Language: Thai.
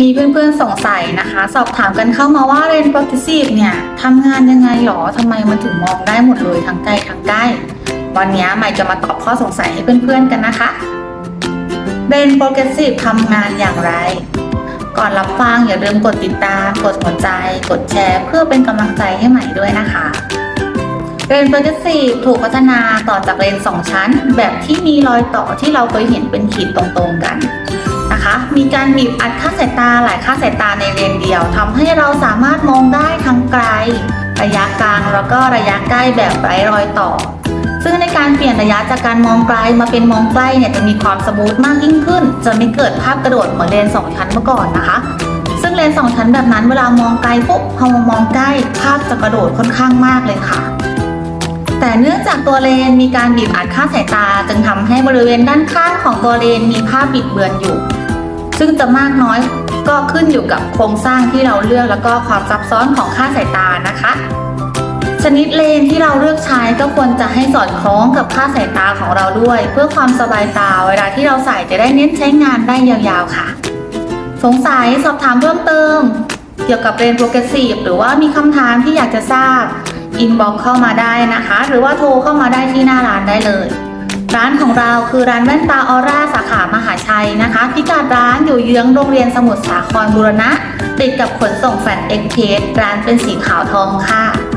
มีเพื่อนๆสงสัยนะคะ สอบถามกันเข้ามาว่าเรนโปร g ก e s s i v e เนี่ยทำงานยังไงหรอทำไมมันถึงมองได้หมดเลยทั้งไกลทั้งใกล้ วันนี้ใหม่จะมาตอบข้อสงสัยให้เพื่อนๆกันนะคะเรนโปร g ก e s s i v e ทำงานอย่างไร ก่อนรับฟังอย่าลืมกดติดตาม กดหัวใจ กดแชร์ เพื่อเป็นกำลังใจให้ใหม่ด้วยนะคะเรนโปร g ก e s s i v e ถูกพัฒนาต่อจากเรนสองชั้น แบบที่มีรอยต่อที่เราเคยเห็นเป็นขีดตรงๆกัน นะคะ มีการบีบอัดค่าสายตาหลายค่าสายตาในเลนเดียวทำให้เราสามารถมองได้ทั้งไกล ระยะกลางแล้วก็ระยะใกล้แบบไร้รอยต่อ ซึ่งในการเปลี่ยนระยะจากการมองไกลมาเป็นมองใกล้เนี่ยจะมีความสมูทมากยิ่งขึ้น จะไม่เกิดภาพกระโดดเหมือนเลนสองชั้นเมื่อก่อนนะคะซึ่งเลนส์สองชั้นแบบนั้นเวลามองไกลปุ๊บพอมามองใกล้ภาพจะกระโดดค่อนข้างมากเลยค่ะ แต่เนื่องจากตัวเลนมีการบีบอัดค่าสายตา จึงทำให้บริเวณด้านข้างของตัวเลนมีภาพบิดเบือนอยู่ ซึ่งจะมากน้อยก็ขึ้นอยู่กับโครงสร้างที่เราเลือกแล้วก็ความซับซ้อนของค่าสายตานะคะ ชนิดเลนที่เราเลือกใช้ก็ควรจะให้สอดคล้องกับค่าสายตาของเราด้วย เพื่อความสบายตาเวลาที่เราใส่จะได้เน้นใช้งานได้ยาวๆค่ะ สงสัยสอบถามเพิ่มเติม เกี่ยวกับเรนโปรเกรสซีฟหรือว่ามีคำถามที่อยากจะทราบอินบ็อกเข้ามาได้นะคะ หรือว่าโทรเข้ามาได้ที่หน้าร้านได้เลย ร้านของเราคือร้านแว่นตาออร่าสาขา พิกัดร้านอยู่เยื้องโรงเรียนสมุทรสาครบูรณะ ติดกับขนส่งแฟลตเอ็กเพสร้านเป็นสีขาวทองค่ะ